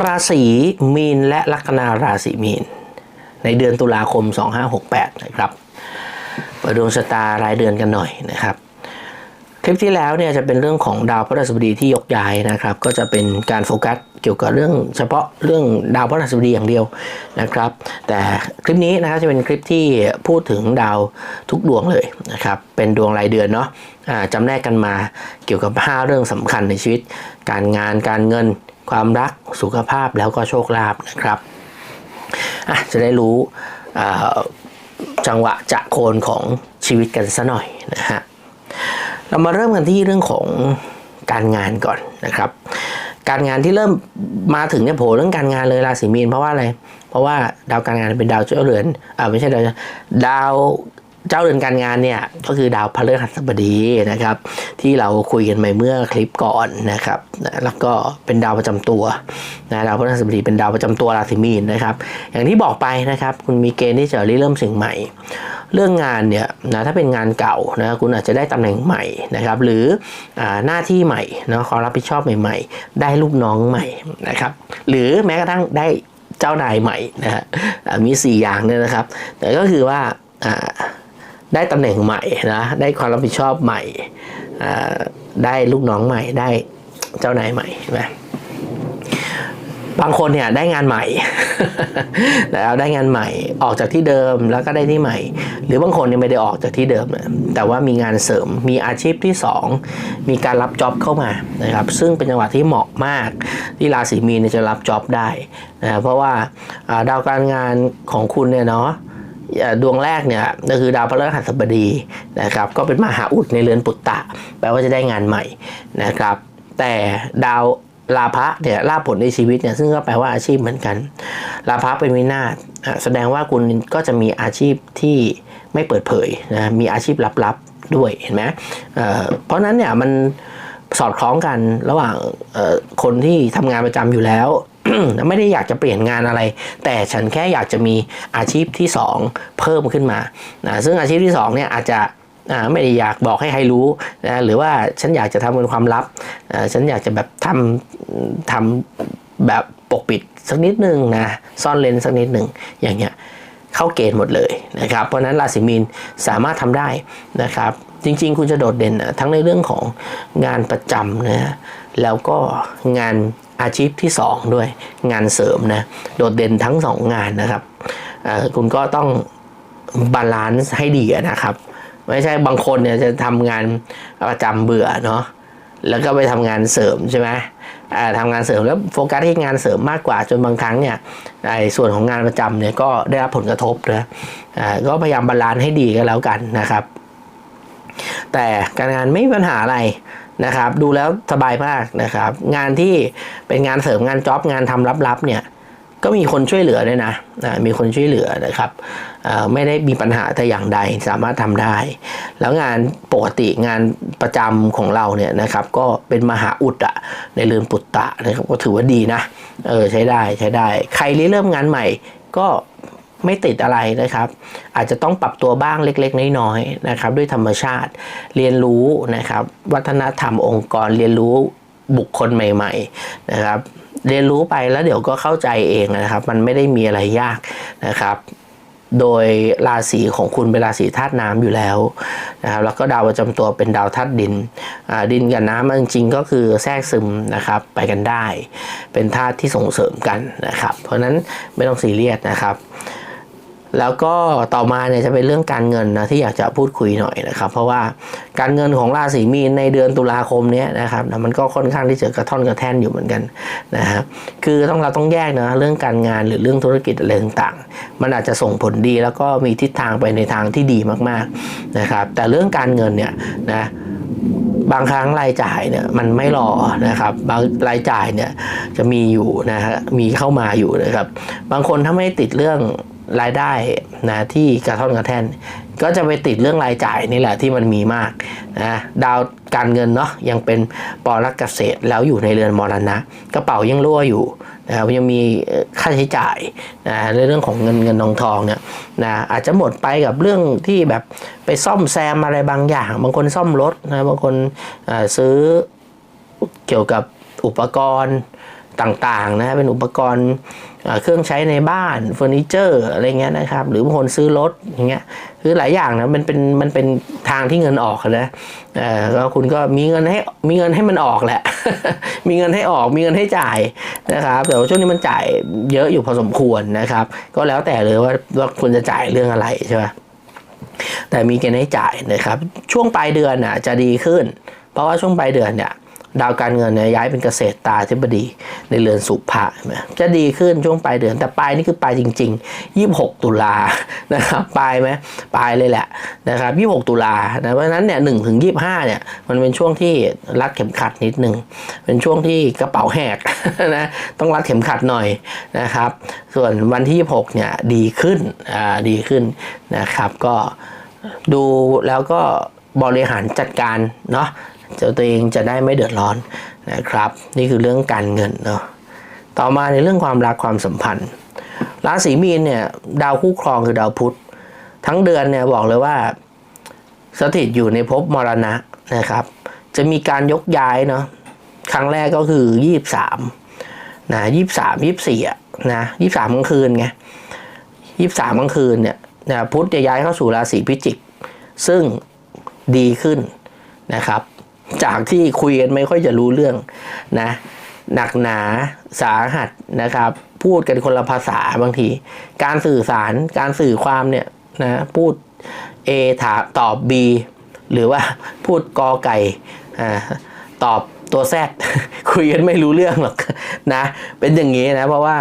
ราศีมีนและลัคนาราศีมีน ในเดือนตุลาคม 2568 นะครับเปิดดวงชะตารายเดือนกันหน่อยนะครับ คลิปที่แล้วเนี่ยจะเป็นเรื่องของดาวพฤหัสบดีที่ยกย้ายนะครับ ก็จะเป็นการโฟกัสเกี่ยวกับเรื่องเฉพาะเรื่องดาวพฤหัสบดีอย่างเดียวนะครับ แต่คลิปนี้นะครับจะเป็นคลิปที่พูดถึงดาวทุกดวงเลยนะครับ เป็นดวงรายเดือนเนาะอ่าจำแนกกันมาเกี่ยวกับ 5 เรื่องสำคัญในชีวิต การงานการเงิน ความรักสุขภาพแล้วก็โชคลาภนะครับะจะได้รู้จังหวะจะโคนของชีวิตกันซะหน่อยนะฮะ เรามาเริ่มกันที่เรื่องของการงานก่อนนะครับ การงานที่เริ่มมาถึงเนี่ยโผล่เรื่องการงานเลยราศีมีนเพราะว่าอะไร เพราะว่าดาวการงานเป็นดาวเจ้าเรือนอ่าไม่ใช่ดาวดาวเจ้าเรือนการงานเนี่ยก็คือดาวพฤหัสบดีนะครับ ที่เราคุยกันไปเมื่อคลิปก่อนนะครับ แล้วก็เป็นดาวประจำตัวนะดาวพฤหัสบดีเป็นดาวประจำตัวราศีมีนนะครับ อย่างที่บอกไปนะครับ คุณมีเกณฑ์ที่จะริเริ่มสิ่งใหม่ เรื่องงานเนี่ยนะถ้าเป็นงานเก่านะคุณอาจจะได้ตำแหน่งใหม่นะครับ หรืออหน้าที่ใหม่เนาะความรับผิดชอบใหม่ ๆ ได้ลูกน้องใหม่นะครับ หรือแม้กระทั่งได้เจ้านายใหม่นะฮะมี 4 อย่างเนี่ยนะครับ แต่ก็คือว่าได้ตำแหน่งใหม่นะได้ความรับผิดชอบใหม่ได้ลูกน้องใหม่ได้เจ้านายใหม่ใช่ไหม บางคนเนี่ยได้งานใหม่ แล้วได้งานใหม่ออกจากที่เดิมแล้วก็ได้ที่ใหม่ หรือบางคนเนี่ยไม่ได้ออกจากที่เดิม แต่ว่ามีงานเสริมมีอาชีพที่ 2 มีการรับจ็อบเข้ามานะครับซึ่งเป็นจังหวะที่เหมาะมาก ที่ราศีมีนจะรับจ็อบได้นะเพราะว่าดาวการงานของคุณเนี่ยเนาะดวงแรกเนี่ยก็คือดาวพฤหัสบดีนะครับก็เป็นมหาอุดในเรือนปุตตะ แปลว่าจะได้งานใหม่นะครับแต่ดาว ลาภะเนี่ยลาผลในชีวิตเนี่ยซึ่งก็แปลว่าอาชีพเหมือนกัน ลาภะเป็นวินาศแสดงว่าคุณก็จะมีอาชีพที่ไม่เปิดเผยนะมีอาชีพลับๆด้วยเห็นไหมเเพราะฉะนั้นเนี่ยมันสอดคล้องกันระหว่างคนที่ทำงานประจำอยู่แล้วไม่ได้อยากจะเปลี่ยนงานอะไร แต่ฉันแค่อยากจะมีอาชีพที่ 2 เพิ่มขึ้นมานะซึ่งอาชีพที่2เนี่ยอาจจะ ไม่ได้อยากบอกให้ใครรู้นะหรือว่าฉันอยากจะทำเป็นความลับฉันอยากจะแบบทำทำแบบปกปิดสักนิดนึงนะซ่อนเลนสักนิดหนึ่งอย่างเงี้ยเข้าเกณฑ์หมดเลยนะครับเพราะนั้นราศีมีนสามารถทำได้นะครับ จริง ๆ คุณจะโดดเด่นทั้งในเรื่องของงานประจำนะแล้วก็งานอาชีพที่ 2 ด้วยงานเสริมนะโดดเด่นทั้ง 2 งานนะครับคุณก็ต้องบาลานซ์ให้ดีนะครับ ไม่ใช่บางคนเนี่ยจะทำงานประจำเบื่อเนาะแล้วก็ไปทำงานเสริมใช่ไหมอ่าทำงานเสริมแล้วโฟกัสที่งานเสริมมากกว่าจนบางครั้งเนี่ยไอส่วนของงานประจำเนี่ยก็ได้รับผลกระทบนะก็พยายามบาลานซ์ให้ดีก็แล้วกันนะครับ แต่การงานไม่มีปัญหาอะไรนะครับ ดูแล้วสบายมากนะครับ งานที่เป็นงานเสริมงานจ็อบงานทำลับๆเนี่ย ก็มีคนช่วยเหลือด้วยนะมีคนช่วยเหลือนะครับไม่ได้มีปัญหาแต่อย่างใดสามารถทำได้ แล้วงานปกติงานประจำของเราเนี่ยนะครับก็เป็นมหาอุดอะในเรือนปุตตะนะครับก็ถือว่าดีนะเออใช้ได้ใช้ได้ ใครเริ่มงานใหม่ก็ไม่ติดอะไรนะครับ อาจจะต้องปรับตัวบ้างเล็ก ๆ น้อยๆนะครับ ด้วยธรรมชาติเรียนรู้นะครับ วัฒนธรรมองค์กรเรียนรู้บุคคลใหม่ ๆ นะครับ เรียนรู้ไปแล้วเดี๋ยวก็เข้าใจเองนะครับ มันไม่ได้มีอะไรยากนะครับ โดยราศีของคุณเป็นราศีธาตุน้ำอยู่แล้วนะครับแล้วก็ดาวประจำตัวเป็นดาวธาตุดินอ่าดินกับน้ำมันจริงๆก็คือแทรกซึมนะครับไปกันได้ เป็นธาตุที่ส่งเสริมกันนะครับ เพราะฉะนั้นไม่ต้องซีเรียสนะครับ แล้วก็ต่อมาเนี่ยจะเป็นเรื่องการเงินนะที่อยากจะพูดคุยหน่อยนะครับ เพราะว่าการเงินของราศีมีนในเดือนตุลาคมเนี้ยนะครับมันก็ค่อนข้างที่จะกระท่อนกระแท่นอยู่เหมือนกันนะฮะคือต้องเราต้องแยกนะเรื่องการงานหรือเรื่องธุรกิจอะไรต่างๆ มันอาจจะส่งผลดีแล้วก็มีทิศทางไปในทางที่ดีมากๆนะครับ แต่เรื่องการเงินเนี่ยนะบางครั้งรายจ่ายเนี่ยมันไม่รอนะครับบางรายจ่ายเนี่ยจะมีอยู่นะฮะมีเข้ามาอยู่นะครับ บางคนถ้าไม่ติดเรื่อง รายได้นะที่กระท่อนกระแท่น ก็จะไปติดเรื่องรายจ่ายนี่แหละที่มันมีมากนะดาวการเงินเนาะยังเป็นปอลักเกษตรแล้วอยู่ในเรือนมรณะ กระเป๋ายังรั่วอยู่นะครับยังมีค่าใช้จ่ายนะในเรื่องของเงินเงินทองทองเนี่ยนะอาจจะหมดไปกับเรื่องที่แบบไปซ่อมแซมอะไรบางอย่าง บางคนซ่อมรถนะบางคนซื้อเกี่ยวกับอุปกรณ์ต่างๆนะเป็นอุปกรณ์ เครื่องใช้ในบ้านเฟอร์นิเจอร์อะไรเงี้ยนะครับ หรือบางคนซื้อรถอย่างเงี้ยคือหลายอย่างนะมันเป็นมันเป็นทางที่เงินออกนะเออแล้วคุณก็มีเงินให้มีเงินให้มันออกแหละ มีเงินให้ออกมีเงินให้จ่ายนะครับแต่ว่าช่วงนี้มันจ่ายเยอะอยู่พอสมควรนะครับ ก็แล้วแต่เลยว่าว่าคุณจะจ่ายเรื่องอะไรใช่ไหมแต่มีเกณฑ์ให้จ่ายนะครับ ช่วงปลายเดือนน่ะจะดีขึ้น เพราะว่าช่วงปลายเดือนเนี่ย ดาวการเงินเนี่ยย้ายเป็นเกษตรตาธิบดีในเรือนสุภะจะดีขึ้นช่วงปลายเดือนแต่ปลายนี่คือปลายจริง ๆ 26 ตุลานะครับปลายไหมปลายเลยแหละนะครับ26 ตุลานะเพราะนั้นเนี่ยหนึ่งถึงยี่ห้าเนี่ยมันเป็นช่วงที่รัดเข็มขัดนิดนึงเป็นช่วงที่กระเป๋าแหกนะต้องรัดเข็มขัดหน่อยนะครับ ส่วนวันที่ 26เนี่ยดีขึ้นอ่าดีขึ้นนะครับก็ดูแล้วก็บริหารจัดการเนาะ ตัวเองจะได้ไม่เดือดร้อนนะครับ นี่คือเรื่องการเงินเนาะต่อมาในเรื่องความรักความสัมพันธ์ ราศีมีนเนี่ยดาวคู่ครองคือดาวพุธ ทั้งเดือนเนี่ยบอกเลยว่า สถิตอยู่ในภพมรณะนะครับ จะมีการยกย้ายเนาะครั้งแรกก็คือยี่สามนะยี่สามยี่สี่อะนะยี่สามกลางคืนไงยี่สามกลางคืนเนี่ยนะพุธจะย้ายเข้าสู่ราศีพิจิก ซึ่งดีขึ้นนะครับ จากที่คุยกันไม่ค่อยจะรู้เรื่องนะหนักหนาสาหัสนะครับ พูดกันคนละภาษาบางที การสื่อสารการสื่อความเนี่ยนะพูด A ถามตอบ B หรือว่าพูดกอไก่อ่าตอบตัวแซดคุยกันไม่รู้เรื่องหรอกนะ เป็นอย่างนี้นะ เพราะว่า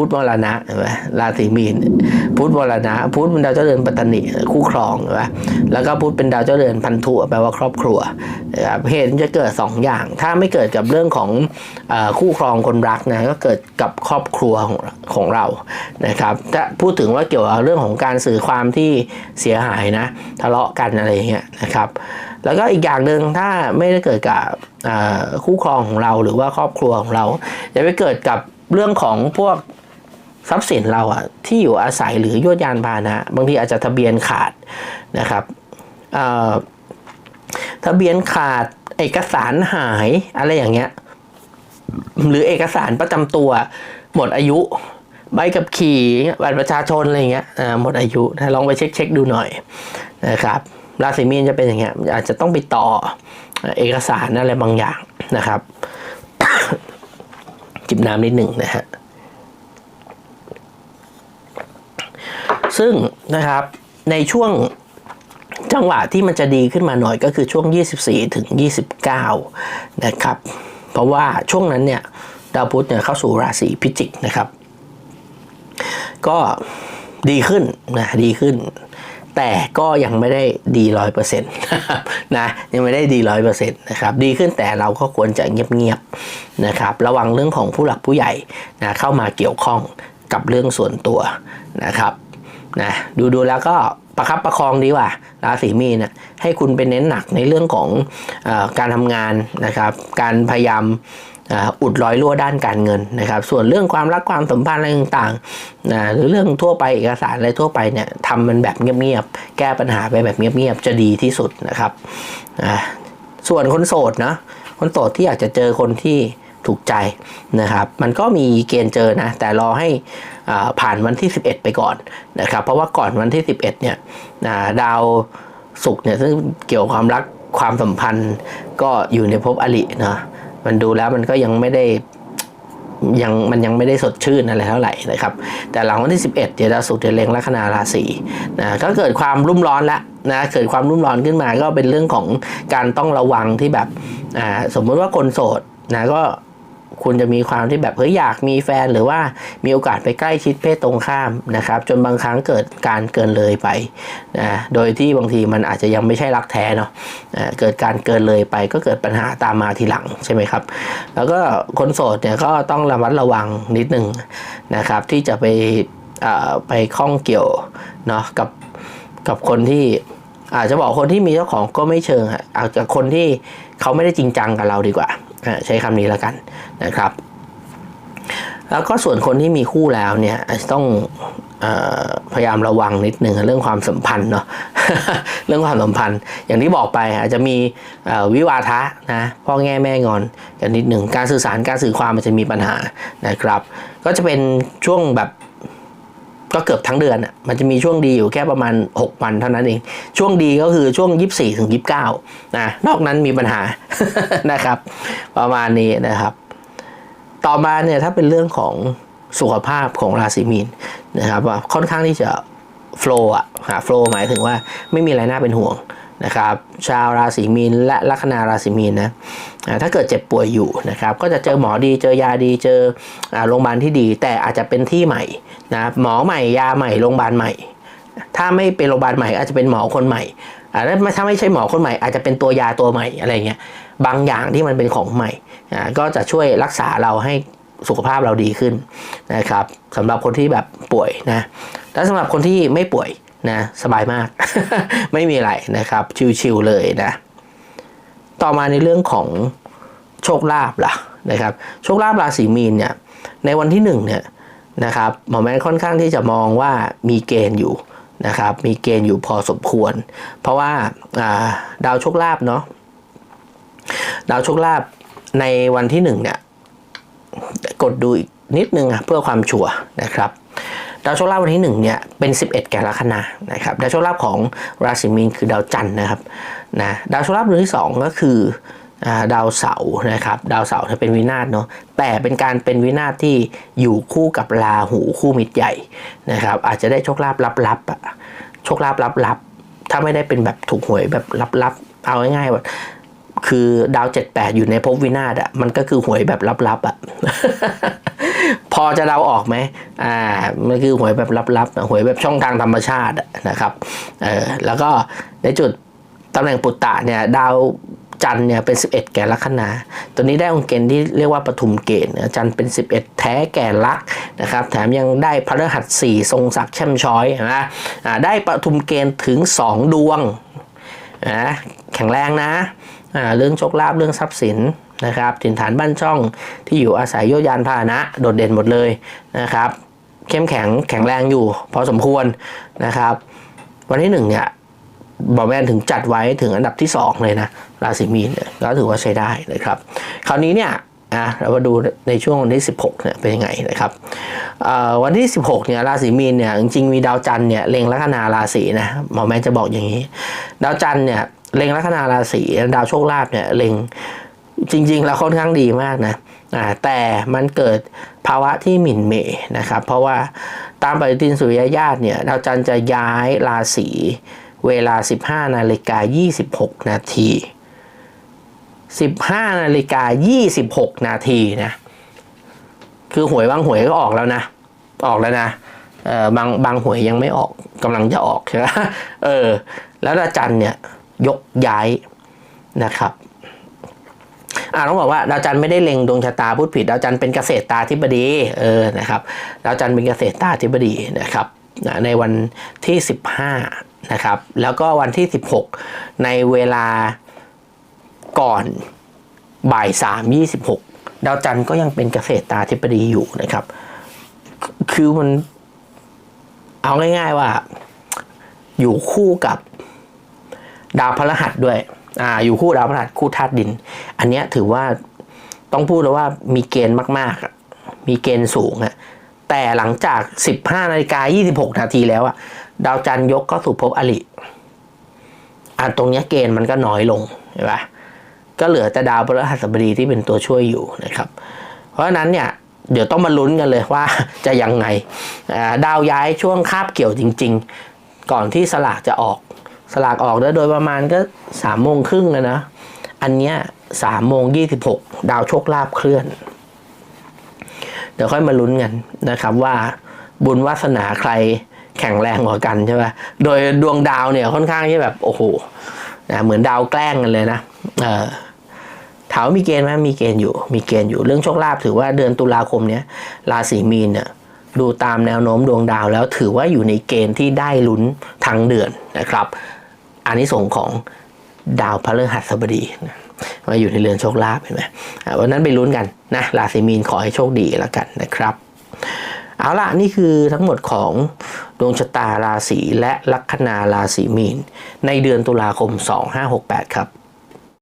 พุทธมรณะเห็นไหมราศีมีน พุทธมรณะ พุทธเป็นดาวเจ้าเรือนปัตตานีคู่ครองเห็นไหมแล้วก็พุทธเป็นดาวเจ้าเรือนพันธุแปลว่าครอบครัวนะครับเหตุจะเกิด 2 อย่าง ถ้าไม่เกิดกับเรื่องของอคู่ครองคนรักนะก็เกิดกับครอบครัวของของเรานะครับถ้าพูดถึงว่าเกี่ยวกับเรื่องของการสื่อความที่เสียหายนะทะเลาะกันอะไรเงี้ยนะครับแล้วก็อีกอย่างหนึ่งถ้าไม่ได้เกิดกับคู่ครองของเราหรือว่าครอบครัวของเราจะไปเกิดกับเรื่องของพวก ทรัพย์สินเราอะที่อยู่อาศัยหรือยวดยานพาหนะ บางทีอาจจะทะเบียนขาดนะครับทะเบียนขาดเอกสารหายอะไรอย่างเงี้ยหรือเอกสารประจำตัว หมดอายุ ใบกับขี่บัตรประชาชนอะไรเงี้ยหมดอายุนะลองไปเช็คเช็คดูหน่อยนะครับราศีมีนจะเป็นอย่างเงี้ยอาจจะต้องไปต่อเอกสารอะไรบางอย่างนะครับ จิบน้ำนิดหนึ่งนะฮะ ซึ่งนะครับในช่วงจังหวะที่มันจะดีขึ้นมาหน่อยก็คือช่วง 24 ถึง 29 นะครับ เพราะว่าช่วงนั้นเนี่ยดาวพุธเนี่ยเข้าสู่ราศีพิจิกนะครับ ก็ดีขึ้นนะดีขึ้น แต่ก็ยังไม่ได้ดีร้อยเปอร์เซ็นต์นะยังไม่ได้ดีร้อยเปอร์เซ็นต์นะครับดีขึ้นแต่เราก็ควรจะเงียบๆนะครับ ระวังเรื่องของผู้หลักผู้ใหญ่นะเข้ามาเกี่ยวข้องกับเรื่องส่วนตัวนะครับ นะดูดูแล้วก็ประคับประคองดีกว่าราศีมีนนะให้คุณไปเน้นหนักในเรื่องของอการทำงานนะครับ การพยายามอุดรอยรั่วด้านการเงินนะครับ ส่วนเรื่องความรักความสัมพันธ์อะไรต่างๆนะหรือเรื่องทั่วไปเอกสารอะไรทั่วไปเนี่ยทำมันแบบเงียบๆ แก้ปัญหาไปแบบเงียบๆ จะดีที่สุดนะครับ ส่วนคนโสดนะคนโสดที่อยากจะเจอคนที่ ถูกใจนะครับ มันก็มีเกณฑ์เจอนะ แต่รอให้ผ่านวันที่ 11 ไปก่อนนะครับ เพราะว่าก่อนวันที่ 11 เนี่ยดาวศุกร์เนี่ยซึ่งเกี่ยวกับความรักความสัมพันธ์ก็อยู่ในภพอริเนาะมันดูแล้วมันก็ยังไม่ได้ยังมันยังไม่ได้สดชื่นอะไรเท่าไหร่นะครับ แต่หลังวันที่ 11 เดี๋ยวดาวศุกร์จะเล็งลัคนาราศีนะก็เกิดความรุ่มร้อนละนะเกิดความรุ่มร้อนขึ้นมาก็เป็นเรื่องของการต้องระวังที่แบบอ่าสมมติว่าคนโสดนะก็ คุณจะมีความที่แบบเฮ้ยอยากมีแฟนหรือว่ามีโอกาสไปใกล้ชิดเพศตรงข้ามนะครับ จนบางครั้งเกิดการเกินเลยไปนะโดยที่บางทีมันอาจจะยังไม่ใช่รักแท้เนาะเกิดการเกินเลยไปก็เกิดปัญหาตามมาทีหลังใช่ไหมครับ แล้วก็คนโสดเนี่ยก็ต้องระมัดระวังนิดนึงนะครับ ที่จะไปไปข้องเกี่ยวเนาะกับกับคนที่อาจจะบอกคนที่มีเจ้าของก็ไม่เชิงอาจจะคนที่เขาไม่ได้จริงจังกับเราดีกว่า ใช้คำนี้แล้วกันนะครับ แล้วก็ส่วนคนที่มีคู่แล้วเนี่ยต้องอพยายามระวังนิดหนึ่งเรื่องความสัมพันธ์เนาะเรื่องความสัมพันธ์ อย่างที่บอกไปอาจจะมีวิวาทะนะพ่อแง่แม่งอนกันนิดหนึ่งการสื่อสารการสื่อความมันจะมีปัญหานะครับ ก็จะเป็นช่วงแบบ ก็เกือบทั้งเดือนอะมันจะมีช่วงดีอยู่แค่ประมาณ 6 วันเท่านั้นเอง ช่วงดีก็คือช่วง 24ถึง29นะนอกนั้นมีปัญหานะครับ ประมาณนี้นะครับ ต่อมาเนี่ยถ้าเป็นเรื่องของสุขภาพของราศีมีนนะครับว่าค่อนข้างที่จะโฟล์อะหาโฟล์หมายถึงว่าไม่มีอะไรน่าเป็นห่วง นะครับชาวราศีมีนและลัคนาราศีมีนนะถ้าเกิดเจ็บป่วยอยู่นะครับก็จะเจอหมอดีเจอยาดีเจอโรงพยาบาลที่ดี แต่อาจจะเป็นที่ใหม่นะหมอใหม่ยาใหม่โรงพยาบาลใหม่ ถ้าไม่เป็นโรงพยาบาลใหม่อาจจะเป็นหมอคนใหม่อาแล้วถ้าไม่ใช่หมอคนใหม่อาจจะเป็นตัวยาตัวใหม่อะไรเงี้ยบางอย่างที่มันเป็นของใหม่ก็จะช่วยรักษาเราให้สุขภาพเราดีขึ้นนะครับสำหรับคนที่แบบป่วยนะและสำหรับคนที่ไม่ป่วย นะสบายมาก ไม่มีอะไรนะครับ ชิวๆเลยนะ ต่อมาในเรื่องของโชคลาภล่ะนะครับ โชคลาภราศีมีนเนี่ยในวันที่หนึ่งเนี่ยนะครับหมอแมนค่อนข้างที่จะมองว่ามีเกณฑ์อยู่นะครับ มีเกณฑ์อยู่พอสมควร เพราะว่าาดาวโชคลาภเนาะดาวโชคลาภในวันที่หนึ่งเนี่ยกดดูอีกนิดนึงเพื่อความชัวร์นะครับ ดาวโชคลาภวันที่หนึ่งเนี่ยเป็น 11 แก่ลัคนานะครับดาวโชคลาภของราศีมีนคือดาวจันทร์นะครับนะดาวโชคลาภดวงที่สองก็คือดาวเสาร์นะครับดาวเสาร์เนี่ยเป็นวินาศเนาะแต่เป็นการเป็นวินาศที่อยู่คู่กับราหูคู่มิตรใหญ่นะครับอาจจะได้โชคลาภลับๆอะโชคลาภลับๆถ้าไม่ได้เป็นแบบถูกหวยแบบลับๆเอาง่ายๆว่าคือดาวเจ็ดแปดอยู่ในภพวินาศอะมันก็คือหวยแบบลับๆอะ อจะเดาออกไหมอ่ามันคือหวยแบบลับๆหวยแบบช่องทางธรรมชาตินะครับเออแล้วก็ในจุดตำแหน่งปุตตะเนี่ยดาวจันเนี่ยเป็น 11 แก่ลัคนา ตัวนี้ได้องค์เกณฑ์ที่เรียกว่าปฐุมเกณฑ์นะจันเป็น 11 แท้แก่ลักนะครับ แถมยังได้พระฤหัสสี่ทรงศักดิ์แช่มช้อยนะอ่าได้ปฐุมเกณฑ์ถึง 2 ดวงนะแข็งแรงนะอ่าเรื่องโชคลาภเรื่องทรัพย์สิน นะครับถิ่นฐานบ้านช่องที่อยู่อาศัยโยยานพาหนะ โดดเด่นหมดเลยนะครับ เข้มแข็งแข็งแรงอยู่ พอสมควรนะครับ วันที่หนึ่งเนี่ยบอแมนถึงจัดไว้ถึงอันดับที่สองเลยนะราศีมีนก็ถือว่าใช้ได้นะครับ คราวนี้เนี่ยอะเรามาดูในช่วงวันที่ 16เนี่ยเป็นยังไงนะครับวันที่ 16เนี่ยราศีมีนเนี่ยจริงๆมีดาวจันทร์เนี่ยเล็งลัคนาราศีนะหมอแมนจะบอกอย่างนี้ ดาวจันทร์เนี่ยเล็งลัคนาราศีดาวโชคลาภเนี่ยเล็ง จริงๆ แล้วค่อนข้างดีมากนะแต่มันเกิดภาวะที่หมิ่นเหมนะครับ เพราะว่าตามปฏิทินสุริยญาตเนี่ยดาวจันทร์จะย้ายราศีเวลา 15นาฬิกา26 นาที 15นาฬิกา26 นาทีนะ คือหวยบางหวยก็ออกแล้วนะ ออกแล้วนะเออบางบางหวยยังไม่ออกกำลังจะออกใช่ไหมเออ แล้วดาวจันทร์เนี่ยยกย้ายนะครับ อ่าต้องบอกว่าดาวจันทร์ไม่ได้เล็งดวงชะตาพูดผิดดาวจันทร์เป็นเกษตรตาธิบดีเออนะครับดาวจันทร์เป็นเกษตรตาธิบดีนะครับในวันที่ 15นะครับแล้วก็วันที่ 16 ในเวลาก่อนบ่าย3 26 ดาวจันทร์ก็ยังเป็นเกษตรตาธิบดีอยู่นะครับ คือมันเอาง่ายๆว่า อยู่คู่กับดาวพฤหัสด้วยอ่าอยู่คู่ดาวพฤหัสคู่ธาตุดิน อันเนี้ยถือว่าต้องพูดเลยว่ามีเกณฑ์มากๆ มีเกณฑ์สูงอะแต่หลังจาก 15นาฬิกา26 นาทีแล้วอะดาวจันยกก็สู่ภพอริอ่าตรงนี้เกณฑ์มันก็น้อยลงเห็นปะก็เหลือแต่ดาวพฤหัสบดีที่เป็นตัวช่วยอยู่นะครับ เพราะฉะนั้นเนี่ยเดี๋ยวต้องมาลุ้นกันเลยว่าจะยังไงอ่าดาวย้ายช่วงคาบเกี่ยวจริง ๆ ก่อนที่สลากจะออก สลากออกแล้วโดยประมาณก็สามโมงครึ่งแล้วนะ อันเนี้ย สามโมงยี่สิบหกดาวโชคลาภเคลื่อน เดี๋ยวค่อยมาลุ้นกันนะครับว่าบุญวาสนาใครแข็งแรงกว่ากันใช่ไหมโดยดวงดาวเนี่ยค่อนข้างที่แบบ โอ้โหนะเหมือนดาวแกล้งกันเลยนะเออถามว่ามีเกณฑ์ไหมมีเกณฑ์อยู่ มีเกณฑ์อยู่เรื่องโชคลาภถือว่าเดือนตุลาคมเนี้ยราศีมีนเนี่ยดูตามแนวโน้มดวงดาวแล้วถือว่าอยู่ในเกณฑ์ที่ได้ลุ้นทั้งเดือนนะครับ อันนี้ส่งส์ของดาวพฤหัสบดีนะ มาอยู่ในเรือนโชคลาภเห็นไหมวันนั้นไปลุ้นกันนะราศีมีนขอให้โชคดีแล้วกันนะครับ เอาล่ะนี่คือทั้งหมดของดวงชะตาราศีและลัคนาราศีมีน ในเดือนตุลาคม 2568 ครับ